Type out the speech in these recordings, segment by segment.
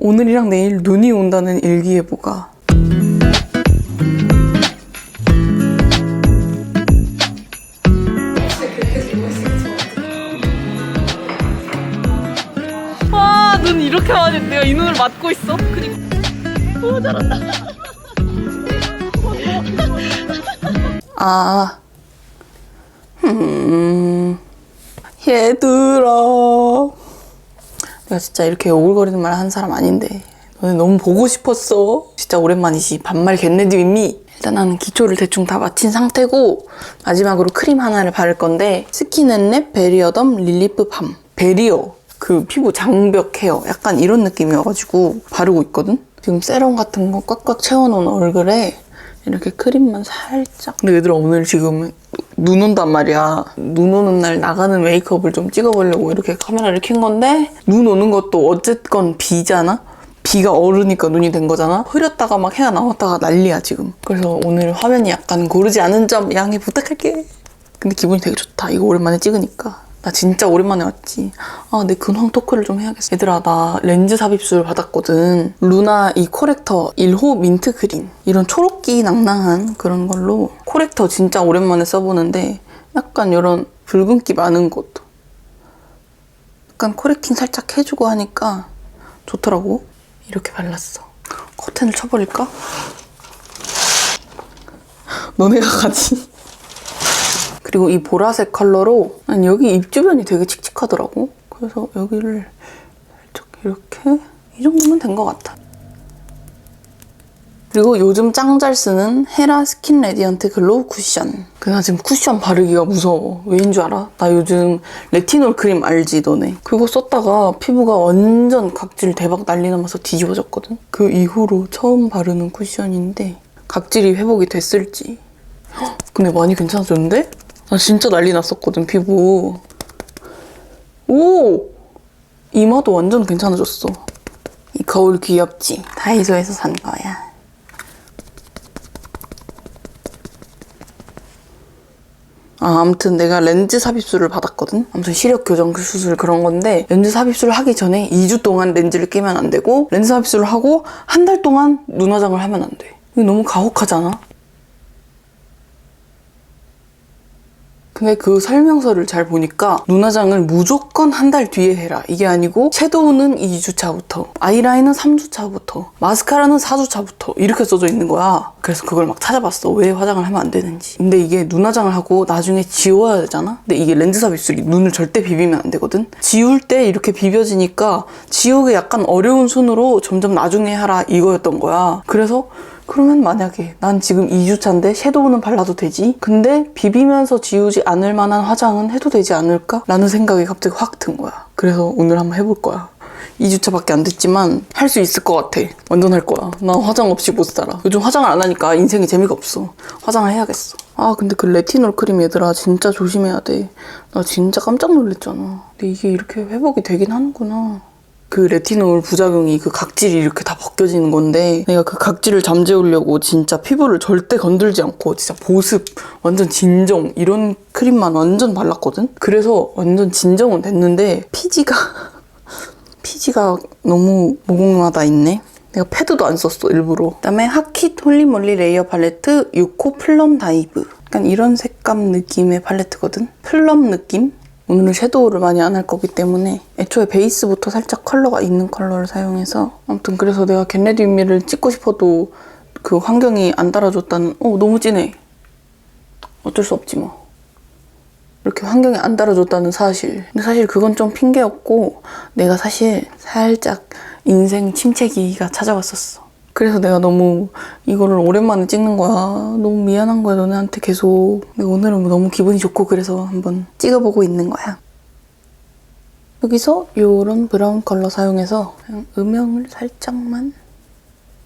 오늘이랑 내일 눈이 온다는 일기예보가 와, 눈 이렇게 많이 내가 이 눈을 맞고 있어. 그리고 너무 잘한다. 아, 음, 얘들아. 내가 진짜 이렇게 오글거리는 말 하는 사람 아닌데. 너네 너무 보고 싶었어. 진짜 오랜만이지. 반말 겟레디임이 일단 나는 기초를 대충 다 마친 상태고 마지막으로 크림 하나를 바를 건데 스킨앤랩 베리어덤 릴리프 밤. 베리어. 그 피부 장벽 케어 약간 이런 느낌이어가지고 바르고 있거든? 지금 세럼 같은 거 꽉꽉 채워놓은 얼굴에 이렇게 크림만 살짝. 근데 얘들아 오늘 지금 눈 온단 말이야. 눈 오는 날 나가는 메이크업을 좀 찍어보려고 이렇게 카메라를 킨 건데 눈 오는 것도 어쨌건 비잖아. 비가 얼으니까 눈이 된 거잖아. 흐렸다가 막 해가 나왔다가 난리야 지금. 그래서 오늘 화면이 약간 고르지 않은 점 양해 부탁할게. 근데 기분이 되게 좋다. 이거 오랜만에 찍으니까. 나 진짜 오랜만에 왔지. 아, 내 근황 토크를 좀 해야겠어. 얘들아, 나 렌즈 삽입술 받았거든. 루나 이 코렉터 1호 민트 그린. 이런 초록기 낭낭한 그런 걸로 코렉터 진짜 오랜만에 써보는데 약간 이런 붉은기 많은 것도. 약간 코렉팅 살짝 해주고 하니까 좋더라고. 이렇게 발랐어. 커튼을 쳐버릴까? 너네가 가지. 그리고 이 보라색 컬러로 난 여기 입 주변이 되게 칙칙하더라고. 그래서 여기를 살짝 이렇게 이 정도면 된 것 같아. 그리고 요즘 짱 잘 쓰는 헤라 스킨 레디언트 글로우 쿠션. 그나 지금 쿠션 바르기가 무서워. 왜인 줄 알아? 나 요즘 레티놀 크림 알지 너네? 그거 썼다가 피부가 완전 각질 대박 난리 나면서 뒤집어졌거든? 그 이후로 처음 바르는 쿠션인데 각질이 회복이 됐을지. 헉, 근데 많이 괜찮아졌는데? 나 진짜 난리 났었거든 피부. 오! 이마도 완전 괜찮아졌어. 이 거울 귀엽지? 다이소에서 산 거야. 아, 아무튼 내가 렌즈 삽입술을 받았거든? 아무튼 시력 교정 수술 그런 건데, 렌즈 삽입술을 하기 전에 2주 동안 렌즈를 끼면 안 되고, 렌즈 삽입술을 하고 한 달 동안 눈 화장을 하면 안 돼. 이거 너무 가혹하잖아? 근데 그 설명서를 잘 보니까 눈화장을 무조건 한 달 뒤에 해라. 이게 아니고 섀도우는 2주 차부터, 아이라인은 3주 차부터, 마스카라는 4주 차부터 이렇게 써져 있는 거야. 그래서 그걸 막 찾아봤어. 왜 화장을 하면 안 되는지. 근데 이게 눈화장을 하고 나중에 지워야 되잖아? 근데 이게 렌즈 삽 입술이 눈을 절대 비비면 안 되거든? 지울 때 이렇게 비벼지니까 지우기 약간 어려운 순으로 점점 나중에 하라 이거였던 거야. 그래서 그러면 만약에 난 지금 2주차인데 섀도우는 발라도 되지? 근데 비비면서 지우지 않을 만한 화장은 해도 되지 않을까? 라는 생각이 갑자기 확 든 거야. 그래서 오늘 한번 해볼 거야. 2주차밖에 안 됐지만 할 수 있을 것 같아. 완전 할 거야. 나 화장 없이 못 살아. 요즘 화장을 안 하니까 인생이 재미가 없어. 화장을 해야겠어. 아 근데 그 레티놀 크림 얘들아 진짜 조심해야 돼. 나 진짜 깜짝 놀랐잖아. 근데 이게 이렇게 회복이 되긴 하는구나. 그 레티놀 부작용이 그 각질이 이렇게 다 벗겨지는 건데 내가 그 각질을 잠재우려고 진짜 피부를 절대 건들지 않고 진짜 보습, 완전 진정 이런 크림만 완전 발랐거든? 그래서 완전 진정은 됐는데 피지가 피지가 너무 모공마다 있네. 내가 패드도 안 썼어 일부러. 그다음에 하킷 홀리몰리 레이어 팔레트 6호 플럼 다이브. 약간 이런 색감 느낌의 팔레트거든. 플럼 느낌? 오늘은 섀도우를 많이 안 할 거기 때문에 애초에 베이스부터 살짝 컬러가 있는 컬러를 사용해서 아무튼 그래서 내가 겟레디 뮤미를 찍고 싶어도 그 환경이 안 따라줬다는 어 너무 진해. 어쩔 수 없지 뭐. 이렇게 환경이 안 따라줬다는 사실. 근데 사실 그건 좀 핑계였고 내가 사실 살짝 인생 침체기가 찾아왔었어 그래서 내가 너무 이거를 오랜만에 찍는 거야. 너무 미안한 거야, 너네한테 계속. 근데 오늘은 너무 기분이 좋고 그래서 한번 찍어보고 있는 거야. 여기서 이런 브라운 컬러 사용해서 그냥 음영을 살짝만.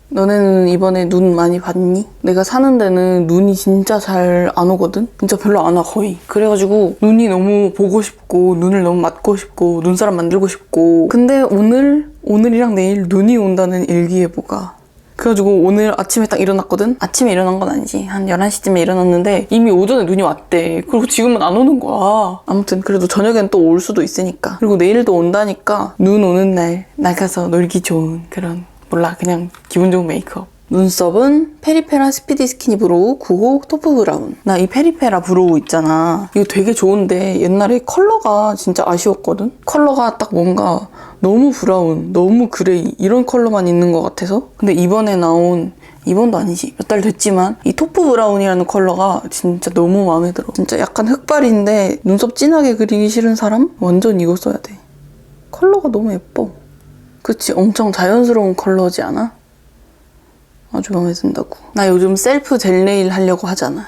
너네는 이번에 눈 많이 봤니? 내가 사는 데는 눈이 진짜 잘 안 오거든? 진짜 별로 안 와, 거의. 그래가지고 눈이 너무 보고 싶고, 눈을 너무 맞고 싶고, 눈사람 만들고 싶고. 근데 오늘, 오늘이랑 내일 눈이 온다는 일기예보가 그래가지고 오늘 아침에 딱 일어났거든? 아침에 일어난 건 아니지. 한 11시쯤에 일어났는데 이미 오전에 눈이 왔대. 그리고 지금은 안 오는 거야. 아무튼 그래도 저녁엔 또 올 수도 있으니까. 그리고 내일도 온다니까 눈 오는 날 나가서 놀기 좋은 그런 몰라 그냥 기분 좋은 메이크업. 눈썹은 페리페라 스피디 스키니 브로우 9호 토프 브라운. 나 이 페리페라 브로우 있잖아. 이거 되게 좋은데 옛날에 컬러가 진짜 아쉬웠거든? 컬러가 딱 뭔가 너무 브라운, 너무 그레이 이런 컬러만 있는 것 같아서. 근데 이번에 나온 이번도 아니지 몇 달 됐지만 이 토프 브라운이라는 컬러가 진짜 너무 마음에 들어. 진짜 약간 흑발인데 눈썹 진하게 그리기 싫은 사람 완전 이거 써야 돼. 컬러가 너무 예뻐. 그치 엄청 자연스러운 컬러지 않아? 아주 마음에 든다고. 나 요즘 셀프 젤 네일 하려고 하잖아.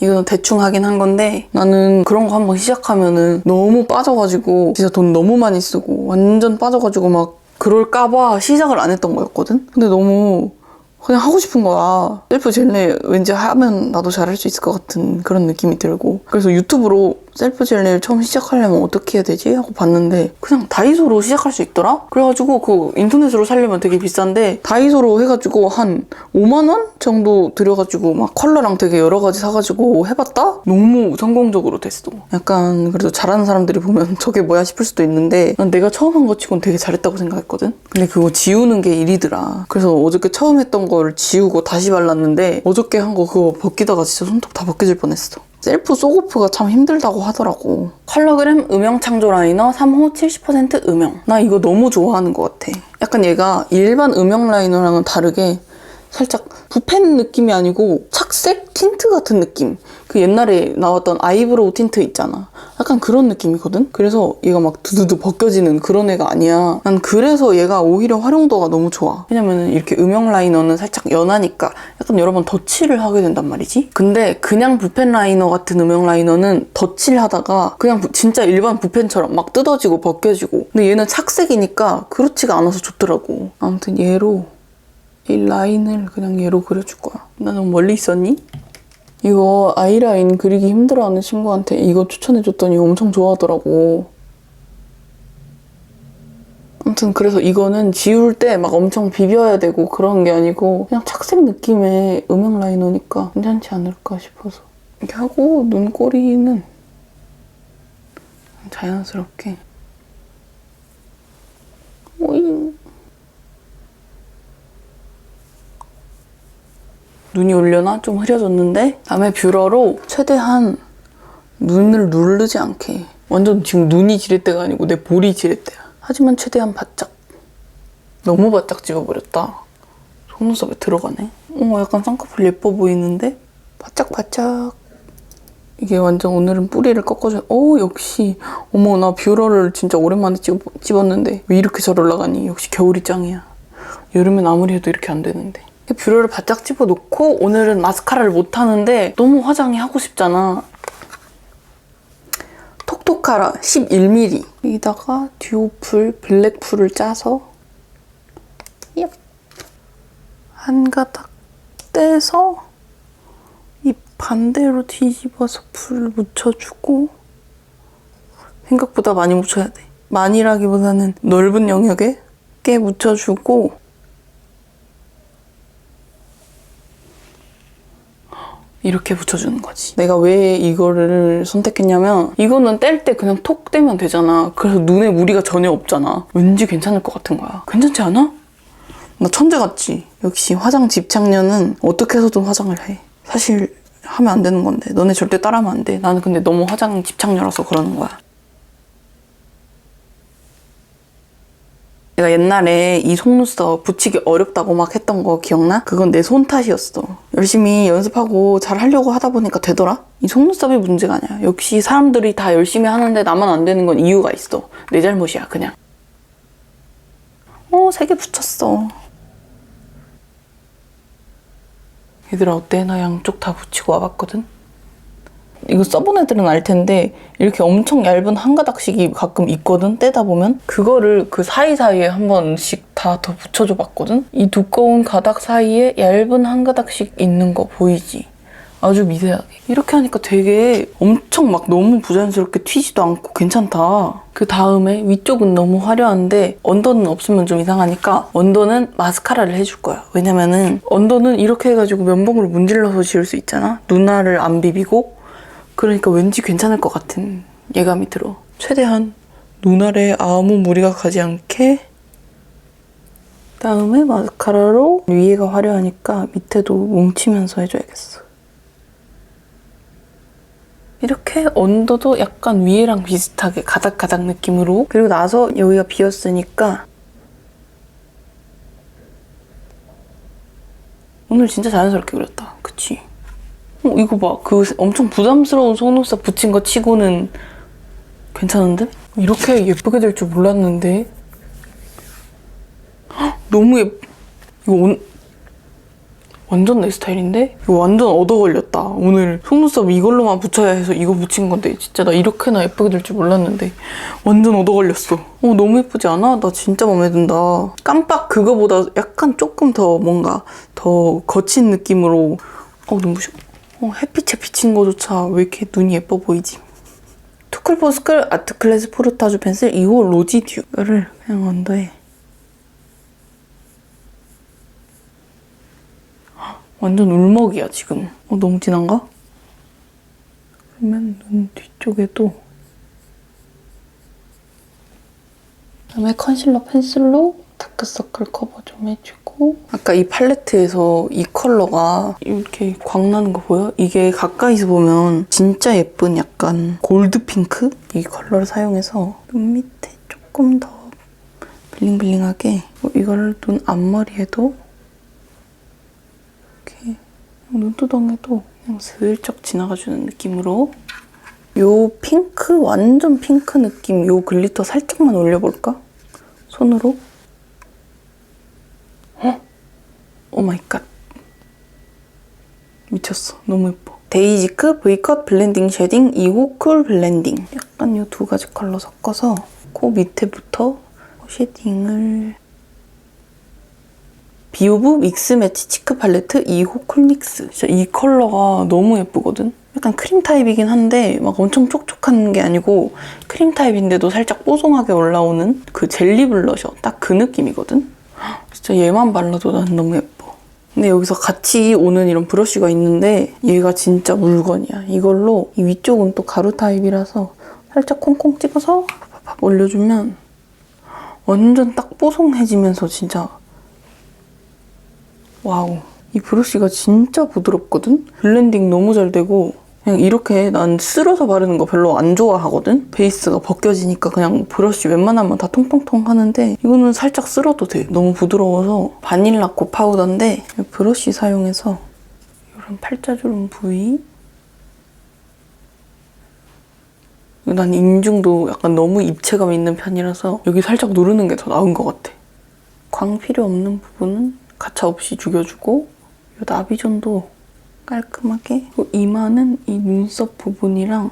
이거는 대충 하긴 한 건데 나는 그런 거 한번 시작하면은 너무 빠져가지고 진짜 돈 너무 많이 쓰고 완전 빠져가지고 막 그럴까봐 시작을 안 했던 거였거든? 근데 너무 그냥 하고 싶은 거야. 셀프 젤 네일 왠지 하면 나도 잘할 수 있을 것 같은 그런 느낌이 들고 그래서 유튜브로 셀프 젤 네일 처음 시작하려면 어떻게 해야 되지? 하고 봤는데 그냥 다이소로 시작할 수 있더라? 그래가지고 그 인터넷으로 사려면 되게 비싼데 다이소로 해가지고 한 5만 원 정도 들여가지고 막 컬러랑 되게 여러 가지 사가지고 해봤다? 너무 성공적으로 됐어. 약간 그래도 잘하는 사람들이 보면 저게 뭐야 싶을 수도 있는데 난 내가 처음 한거 치곤 되게 잘했다고 생각했거든? 근데 그거 지우는 게 일이더라. 그래서 어저께 처음 했던 걸 지우고 다시 발랐는데 어저께 한 거 그거 벗기다가 진짜 손톱 다 벗겨질 뻔했어. 셀프 소고프가 참 힘들다고 하더라고. 컬러그램 음영 창조 라이너 3호 70% 음영. 나 이거 너무 좋아하는 것 같아. 약간 얘가 일반 음영 라이너랑은 다르게 살짝 붓펜 느낌이 아니고 착색 틴트 같은 느낌. 그 옛날에 나왔던 아이브로우 틴트 있잖아. 약간 그런 느낌이거든? 그래서 얘가 막 두두두 벗겨지는 그런 애가 아니야. 난 그래서 얘가 오히려 활용도가 너무 좋아. 왜냐면은 이렇게 음영 라이너는 살짝 연하니까 약간 여러 번 덧칠을 하게 된단 말이지? 근데 그냥 붓펜 라이너 같은 음영 라이너는 덧칠 하다가 그냥 부- 진짜 일반 붓펜처럼 막 뜯어지고 벗겨지고. 근데 얘는 착색이니까 그렇지가 않아서 좋더라고. 아무튼 얘로 이 라인을 그냥 얘로 그려줄 거야. 나 너무 멀리 있었니? 이거 아이라인 그리기 힘들어하는 친구한테 이거 추천해줬더니 엄청 좋아하더라고. 아무튼 그래서 이거는 지울 때 막 엄청 비벼야 되고 그런 게 아니고 그냥 착색 느낌의 음영 라이너니까 괜찮지 않을까 싶어서 이렇게 하고 눈꼬리는 자연스럽게 오잉 눈이 올려나? 좀 흐려졌는데 다음에 뷰러로 최대한 눈을 누르지 않게. 완전 지금 눈이 지릴 때가 아니고 내 볼이 지릴 때야. 하지만 최대한 바짝 너무 바짝 집어버렸다. 속눈썹에 들어가네. 어 약간 쌍꺼풀 예뻐 보이는데? 바짝 바짝. 이게 완전 오늘은 뿌리를 꺾어줘. 어 역시. 어머 나 뷰러를 진짜 오랜만에 찍어, 집었는데 왜 이렇게 잘 올라가니? 역시 겨울이 짱이야. 여름엔 아무리 해도 이렇게 안 되는데 뷰러를 바짝 집어놓고 오늘은 마스카라를 못하는데 너무 화장이 하고 싶잖아. 톡톡하라 11mm 여기다가 듀오풀 블랙풀을 짜서 얍. 한 가닥 떼서 이 반대로 뒤집어서 풀을 묻혀주고 생각보다 많이 묻혀야 돼. 많이라기보다는 넓은 영역에 꽤 묻혀주고 이렇게 붙여주는 거지. 내가 왜 이거를 선택했냐면 이거는 뗄 때 그냥 톡 떼면 되잖아. 그래서 눈에 무리가 전혀 없잖아. 왠지 괜찮을 것 같은 거야. 괜찮지 않아? 나 천재 같지? 역시 화장 집착녀는 어떻게 해서든 화장을 해. 사실 하면 안 되는 건데 너네 절대 따라하면 안 돼. 나는 근데 너무 화장 집착녀라서 그러는 거야. 내가 옛날에 이 속눈썹 붙이기 어렵다고 막 했던 거 기억나? 그건 내 손 탓이었어. 열심히 연습하고 잘 하려고 하다 보니까 되더라? 이 속눈썹이 문제가 아니야. 역시 사람들이 다 열심히 하는데 나만 안 되는 건 이유가 있어. 내 잘못이야, 그냥. 어, 세 개 붙였어. 얘들아, 어때? 나 양쪽 다 붙이고 와봤거든? 이거 써본 애들은 알 텐데 이렇게 엄청 얇은 한 가닥씩이 가끔 있거든 떼다 보면 그거를 그 사이사이에 한 번씩 다 더 붙여줘 봤거든 이 두꺼운 가닥 사이에 얇은 한 가닥씩 있는 거 보이지 아주 미세하게. 이렇게 하니까 되게 엄청 막 너무 부자연스럽게 튀지도 않고 괜찮다. 그 다음에 위쪽은 너무 화려한데 언더는 없으면 좀 이상하니까 언더는 마스카라를 해줄 거야. 왜냐면은 언더는 이렇게 해가지고 면봉으로 문질러서 지울 수 있잖아. 눈알을 안 비비고. 그러니까 왠지 괜찮을 것 같은 예감이 들어. 최대한 눈알에 아무 무리가 가지 않게 다음에 마스카라로 위에가 화려하니까 밑에도 뭉치면서 해줘야겠어. 이렇게 언더도 약간 위에랑 비슷하게 가닥가닥 느낌으로 그리고 나서 여기가 비었으니까 오늘 진짜 자연스럽게 그렸다. 그치? 어, 이거 봐. 그 엄청 부담스러운 속눈썹 붙인 거 치고는 괜찮은데? 이렇게 예쁘게 될 줄 몰랐는데 헉, 너무 예 이거 온... 완전 내 스타일인데? 이거 완전 얻어 걸렸다. 오늘 속눈썹 이걸로만 붙여야 해서 이거 붙인 건데 진짜 나 이렇게나 예쁘게 될 줄 몰랐는데 완전 얻어 걸렸어. 어 너무 예쁘지 않아? 나 진짜 마음에 든다. 깜빡 그거보다 약간 조금 더 뭔가 더 거친 느낌으로 어 눈부셔. 어 햇빛에 비친 거조차 왜 이렇게 눈이 예뻐 보이지? 투쿨포스클 아트클래스 포르타주 펜슬 2호 로지듀를 그냥 언더에 완전 울먹이야 지금 어 너무 진한가? 그러면 눈 뒤쪽에도 그다음에 컨실러 펜슬로 다크서클 커버 좀 해주고 아까 이 팔레트에서 이 컬러가 이렇게 광 나는 거 보여? 이게 가까이서 보면 진짜 예쁜 약간 골드 핑크? 이 컬러를 사용해서 눈 밑에 조금 더 블링블링하게 어, 이거를 눈 앞머리에도 이렇게 눈두덩에도 그냥 슬쩍 지나가주는 느낌으로 요 핑크 완전 핑크 느낌 요 글리터 살짝만 올려볼까? 손으로 오 마이 갓. 미쳤어. 너무 예뻐. 데이지크 V컷 블렌딩 쉐딩 2호 쿨 블렌딩. 약간 이 두 가지 컬러 섞어서 코 밑에부터 쉐딩을 비오브 믹스 매치 치크 팔레트 2호 쿨 믹스. 진짜 이 컬러가 너무 예쁘거든? 약간 크림 타입이긴 한데 막 엄청 촉촉한 게 아니고 크림 타입인데도 살짝 뽀송하게 올라오는 그 젤리 블러셔. 딱 그 느낌이거든 진짜 얘만 발라도 난 너무 예뻐. 근데 여기서 같이 오는 이런 브러쉬가 있는데 얘가 진짜 물건이야. 이걸로 이 위쪽은 또 가루 타입이라서 살짝 콩콩 찍어서 올려주면 완전 딱 뽀송해지면서 진짜 와우. 이 브러쉬가 진짜 부드럽거든? 블렌딩 너무 잘 되고 그냥 이렇게 난 쓸어서 바르는 거 별로 안 좋아하거든? 베이스가 벗겨지니까 그냥 브러쉬 웬만하면 다 통통통 하는데 이거는 살짝 쓸어도 돼. 너무 부드러워서 바닐라 코 파우더인데 브러쉬 사용해서 이런 팔자주름 부위 난 인중도 약간 너무 입체감 있는 편이라서 여기 살짝 누르는 게 더 나은 것 같아. 광 필요 없는 부분은 가차 없이 죽여주고 이 나비존도 깔끔하게. 이마는 이 눈썹 부분이랑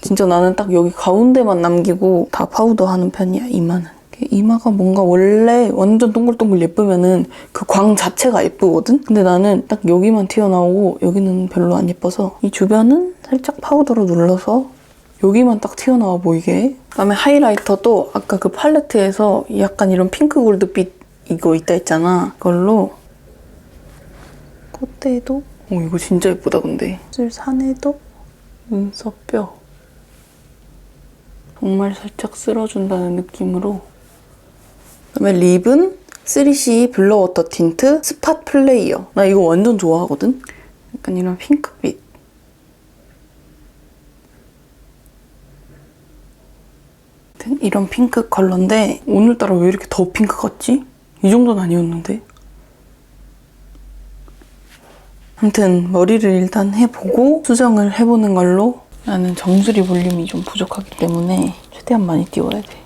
진짜 나는 딱 여기 가운데만 남기고 다 파우더 하는 편이야 이마는 이마가 뭔가 원래 완전 동글동글 예쁘면은 그 광 자체가 예쁘거든? 근데 나는 딱 여기만 튀어나오고 여기는 별로 안 예뻐서 이 주변은 살짝 파우더로 눌러서 여기만 딱 튀어나와 보이게. 그다음에 하이라이터도 아까 그 팔레트에서 약간 이런 핑크 골드빛 이거 있다 했잖아. 그걸로 콧대에도 어 이거 진짜 예쁘다 근데. 입술 산에도? 눈썹뼈. 정말 살짝 쓸어준다는 느낌으로. 그다음에 립은 3CE 블러워터 틴트 스팟 플레이어. 나 이거 완전 좋아하거든? 약간 이런 핑크빛. 이런 핑크 컬러인데 오늘따라 왜 이렇게 더 핑크 같지? 이 정도는 아니었는데 아무튼 머리를 일단 해보고 수정을 해보는 걸로 나는 정수리 볼륨이 좀 부족하기 때문에 최대한 많이 띄워야 돼.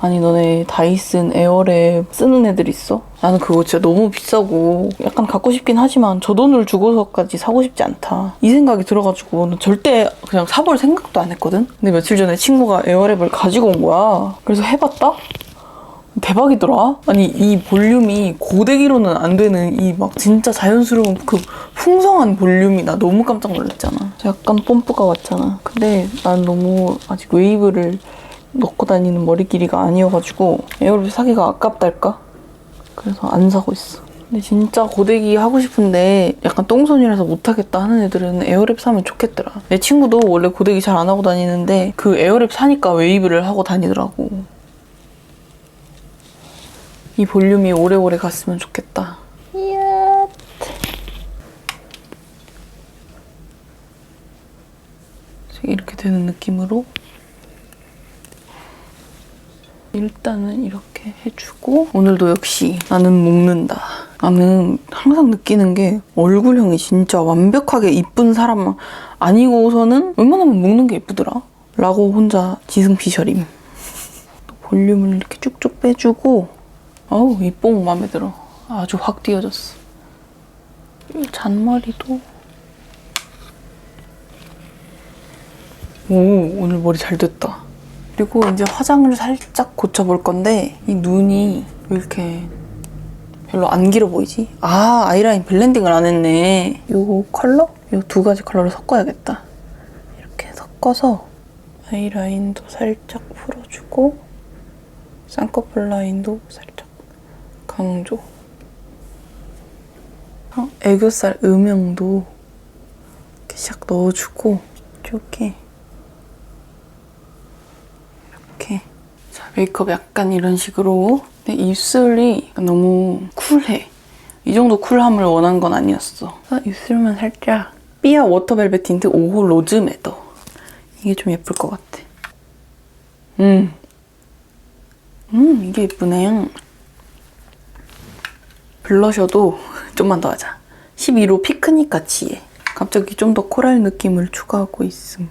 아니 너네 다이슨 에어랩 쓰는 애들 있어? 나는 그거 진짜 너무 비싸고 약간 갖고 싶긴 하지만 저 돈을 주고서까지 사고 싶지 않다. 이 생각이 들어가지고 는 절대 그냥 사볼 생각도 안 했거든? 근데 며칠 전에 친구가 에어랩을 가지고 온 거야. 그래서 해봤다? 대박이더라. 아니 이 볼륨이 고데기로는 안 되는 이 막 진짜 자연스러운 그 풍성한 볼륨이 나 너무 깜짝 놀랐잖아. 약간 뽐뿌가 왔잖아. 근데 난 너무 아직 웨이브를 넣고 다니는 머리 길이가 아니어가지고 에어랩 사기가 아깝달까? 그래서 안 사고 있어. 근데 진짜 고데기 하고 싶은데 약간 똥손이라서 못하겠다 하는 애들은 에어랩 사면 좋겠더라. 내 친구도 원래 고데기 잘 안 하고 다니는데 그 에어랩 사니까 웨이브를 하고 다니더라고. 이 볼륨이 오래오래 갔으면 좋겠다. 이렇게 되는 느낌으로 일단은 이렇게 해주고 오늘도 역시 나는 먹는다. 나는 항상 느끼는 게 얼굴형이 진짜 완벽하게 이쁜 사람 아니고서는 웬만하면 먹는 게 예쁘더라. 라고 혼자 지승피셜임. 또 볼륨을 이렇게 쭉쭉 빼주고 어우 이 뽕 마음에 들어. 아주 확 띄어졌어. 이 잔머리도 오 오늘 머리 잘 됐다. 그리고 이제 화장을 살짝 고쳐볼 건데 이 눈이 왜 이렇게 별로 안 길어 보이지? 아 아이라인 블렌딩을 안 했네. 요 컬러? 요 두 가지 컬러를 섞어야겠다. 이렇게 섞어서 아이라인도 살짝 풀어주고 쌍꺼풀 라인도 살짝 강조. 어, 애교살 음영도 이렇게 샥 넣어주고 이렇게. 이렇게. 자 메이크업 약간 이런 식으로. 근데 입술이 너무 쿨해. 이 정도 쿨함을 원한 건 아니었어. 입술만 살짝. 삐아 워터벨벳 틴트 5호 로즈 매더. 이게 좀 예쁠 것 같아. 음, 음 이게 예쁘네 블러셔도 좀만 더 하자 11호 피크닉 같이 해 갑자기 좀 더 코랄 느낌을 추가하고 있음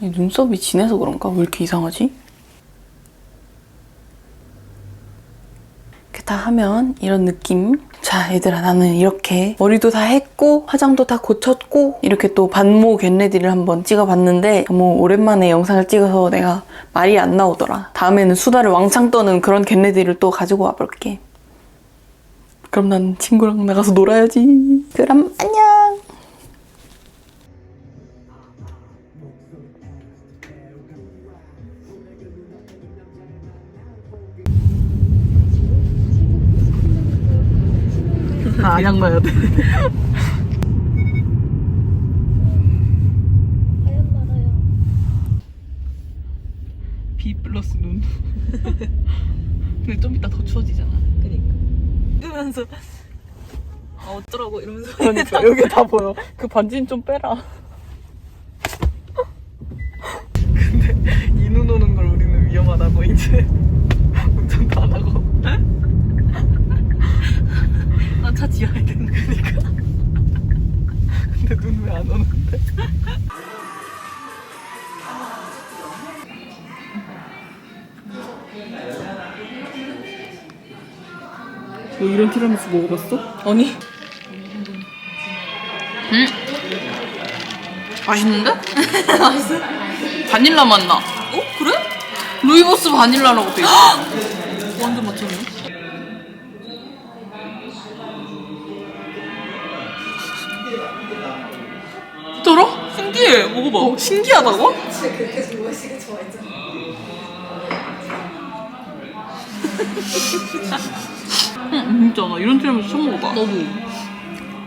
눈썹이 진해서 그런가? 왜 이렇게 이상하지? 이렇게 다 하면 이런 느낌. 자, 얘들아, 나는 이렇게 머리도 다 했고, 화장도 다 고쳤고, 이렇게 또 반모 겟레디를 한번 찍어봤는데, 너무 오랜만에 영상을 찍어서 내가 말이 안 나오더라. 다음에는 수다를 왕창 떠는 그런 겟레디를 또 가지고 와볼게. 그럼 난 친구랑 나가서 놀아야지. 그럼 안녕! 다 안양 가야 돼. 비 플러스 눈. 근데 좀 이따 더 추워지잖아. 그니까 뜨면서 아 어쩌라고 이러면서 그러니까 여기 다 보여. 그 반지는 좀 빼라. 근데 이눈 오는 걸 우리는 위험하다고 이제 운전도 안 하고. 나 차 지어야 되는 거니까 근데 눈 왜 안 오는데? 너 이런 티라미수 먹어봤어? 아니 음 맛있는데? 맛있어? 바닐라 맛 나 어? 그래? 루이보스 바닐라라고 돼 있어 완전 맞췄네 들어? 신기해 먹어봐 어, 신기하다고? 응, 진짜 나 이런 티라미수 처음 먹어봐. 나도.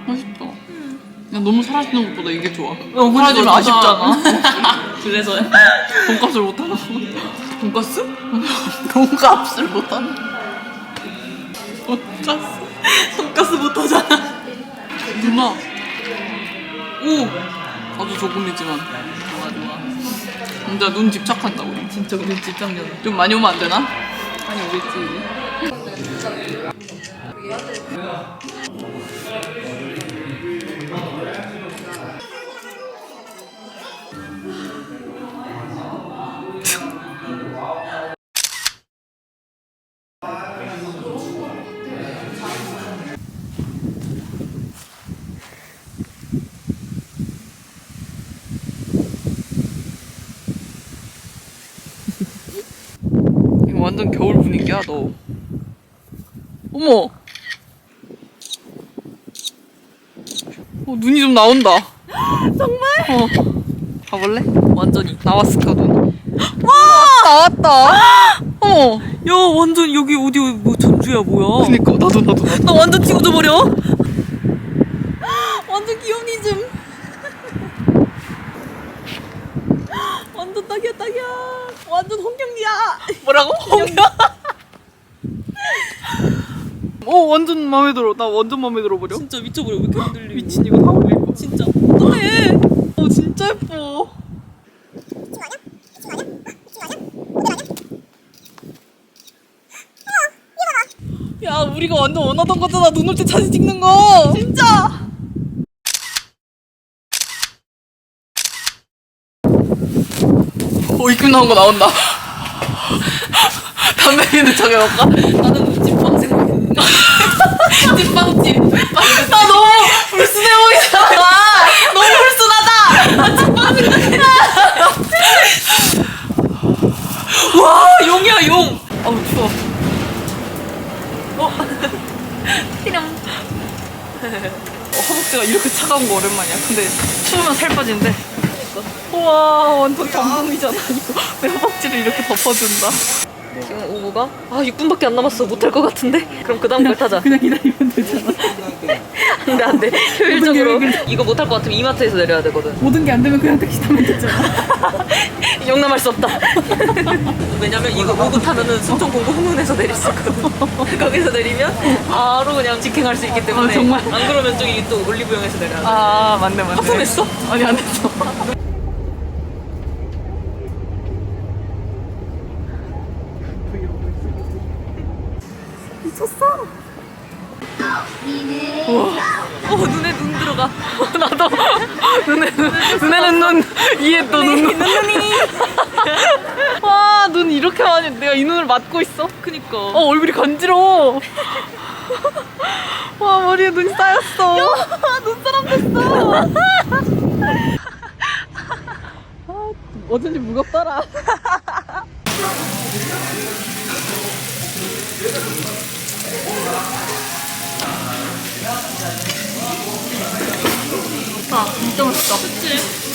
맛있다. 야, 너무 사라지는 것보다 이게 좋아. 어, 사라지면 아쉽잖아. 그래서 돈값을 못하나 봐. 돈가스? 돈값을 못하는. 돈가스? 돈가스 못하잖아. 누나. 오! 아주 조금이지만. 좋아, 좋아. 진짜 눈 집착한다, 우리. 진짜 눈 집착력. 좀 많이 오면 안 되나? 많이 오겠지. 완전 겨울 분위기야 너. 어머. 어, 눈이 좀 나온다. 정말? 어. 가볼래? 완전히 나왔을까 눈? 와 나왔다. 어. 야 완전 여기 어디 뭐 전주야 뭐야 그니까 나도 나도 나도. 나 완전 찍어줘 버려 완전 귀염니즘 완전 딱이야 딱이야 완전 홍경이야 뭐라고? 어 완전 마음에 들어. 나 완전 마음에 들어 버려. 진짜 미쳐버려 왜 이렇게 흔들리고 미친 이거 다 올릴 거. 진짜 어떡해 어 진짜 예뻐. 야 우리가 완전 원하던 거잖아 눈올 때 사진 찍는 거 진짜. 어 입금 나온 거 나온다. 담배 피는 척 해볼까? 나는 찐빵집 나 너무 불순해 보이잖아. 너무 불순하다. 와 용이야 용 어우 추워. 티령 어, 허벅지가 이렇게 차가운 거 오랜만이야. 근데 추우면 살 빠진대. 우와 완전 감동이잖아 이거. 내 허벅지를 이렇게 덮어준다. 지금 오구가 아 6분밖에 안 남았어 못할 것 같은데 그럼 그 다음 걸 타자 그냥 기다리면 되잖아. 안돼 안돼 효율적으로 이거 못할 것 같으면 이마트에서 내려야 되거든 모든 게 안 되면 그냥 택시 타면 되잖아. 용남할 수 없다 왜냐면 이거 오구 타면은 순천 공고 후문에서 내릴 수 있거든 거기서 내리면 바로 그냥 직행할 수 있기 때문에 아, 정말? 안 그러면 저기 또 올리브영에서 내려야 돼 아 맞네 맞네. 합성했어? 아니 안 했어. 어 눈에는 눈 이에 또 눈. 눈눈이. 와 눈 이렇게 많이 내가 이 눈을 맞고 있어. 그니까 어 얼굴이 간지러워. 와 머리에 눈이 쌓였어. 눈사람 됐어. 아, 어쩐지 무겁더라. 아 진짜 맛있다. 그치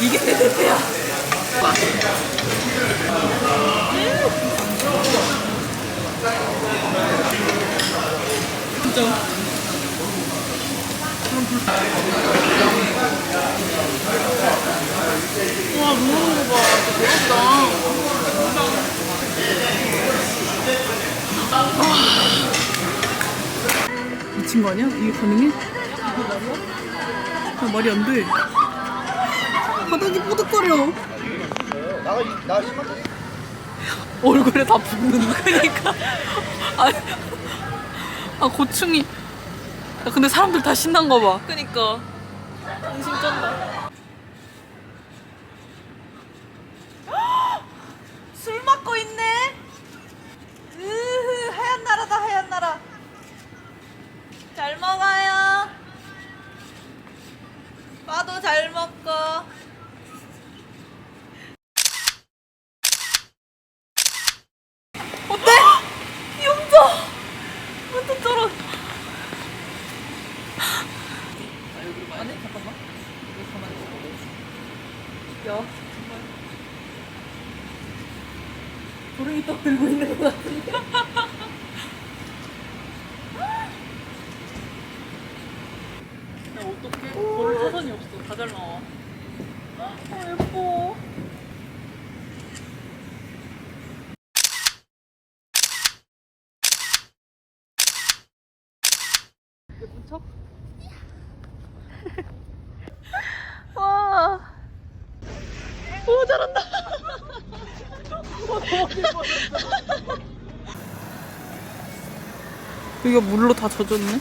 이게 내 대패야 와 무거운 거 봐. 대박이다. 미친 거 아니야? 이게 가능해? 아, 말이 안 돼. 바닥이 뽀득거려. 얼굴에 다 붓는 거니까. 아, 아 고충이. 야, 근데 사람들 다 신난 거 봐. 그니까 정신 쩐다 빠도 잘 먹고 어때? 귀엽다 완전 쩔어 아니 잠깐만. 이거 정말. 도롱이 떡 들고 있는 것 같은데 야 어떡해? 걸을 사선이 없어. 다 잘 나와. 아 예뻐 예쁜 척? 와. 오 잘한다. 여기가 물로 다 젖었네.